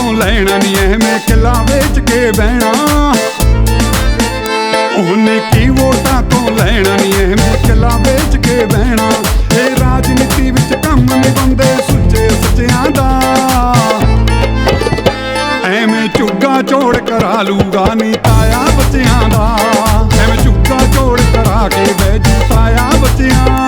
ਐਵੇਂ ਕਿੱਲਾ ਵੇਚ ਕੇ ਬਹਿਣਾ। ਉਹਨੇ ਕੀ ਵੋਟਾਂ ਤੋਂ ਲੈਣਾ ਨਹੀਂ ਐਵੇਂ ਕਿੱਲਾ ਵੇਚ ਕੇ ਬਹਿਣਾ। ਇਹ ਰਾਜਨੀਤੀ ਵਿੱਚ ਕੰਮ ਨਹੀਂ ਬੰਦੇ ਸੁੱਚੇ ਸੱਚਿਆਂ ਦਾ। ਐਵੇਂ ਚੁੱਗਾ ਚੋੜ ਕਰਾ ਲੂਗਾ ਨੀ ਤਾਇਆ ਬੱਚਿਆਂ ਦਾ। ਐਵੇਂ ਚੁੱਗਾ ਚੋੜ ਕਰਾ ਕੇ ਬਹਿ ਜੂ ਤਾਇਆ ਬੱਚਿਆਂ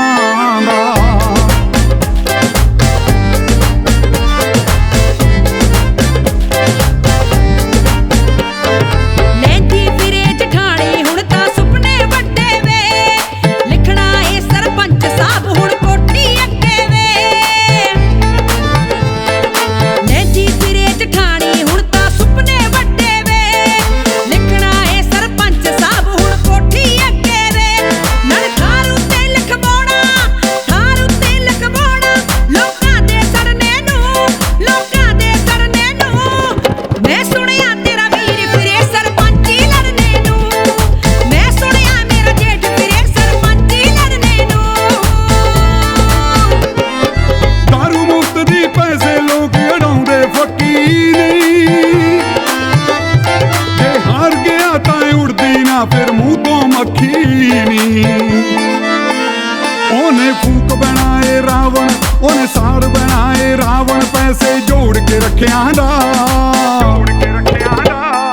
ਉਹਨੇ ਫੂਕ ਬਣਾਏ ਰਾਵਣ, ਉਹਨੇ ਸਾਰ ਬਣਾਏ ਰਾਵਣ, ਪੈਸੇ ਜੋੜ ਕੇ ਰੱਖਿਆ ਦਾ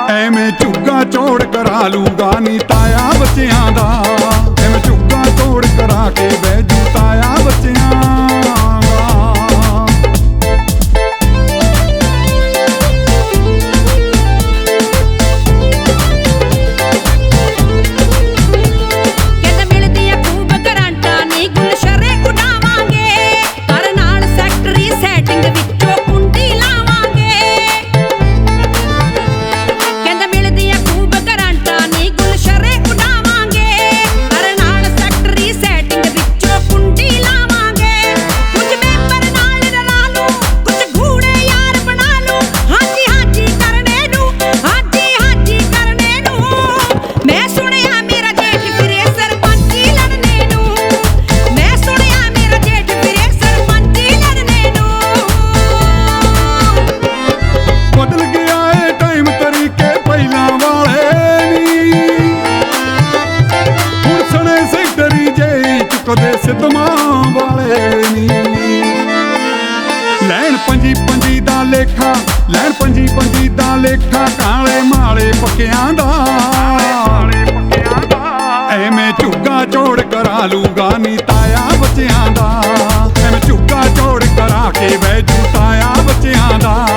ਐਵੇਂ ਚੁੱਗਾ ਚੋੜ ਕਰਾ ਲੂਗਾ ਨੀ ਤਾਇਆ ਬੱਚਿਆਂ ਦਾ। ਜੇ ਚੁੱਕਦੇ ਵਾਲੇ ਨੀ। ਲੈਣ ਪੰਜੀ ਪੰਜੀ ਦਾ ਲੇਖਾ, ਲੈਣ ਪੰਜੀ ਪੰਜੀ ਦਾ ਲੇਖਾ, ਕਾਲੇ ਮਾਲੇ ਪੱਕਿਆਂ ਦਾ। ਐਵੇਂ ਝੁੱਗਾ ਚੋੜ ਕਰਾ ਲੂਗਾ ਨੀ ਤਾਇਆ ਬੱਚਿਆਂ ਦਾ। ਐਵੇਂ ਝੁੱਗਾ ਚੋੜ ਕਰਾ ਕੇ ਬਹਿ ਜੂ ਤਾਇਆ ਬੱਚਿਆਂ ਦਾ।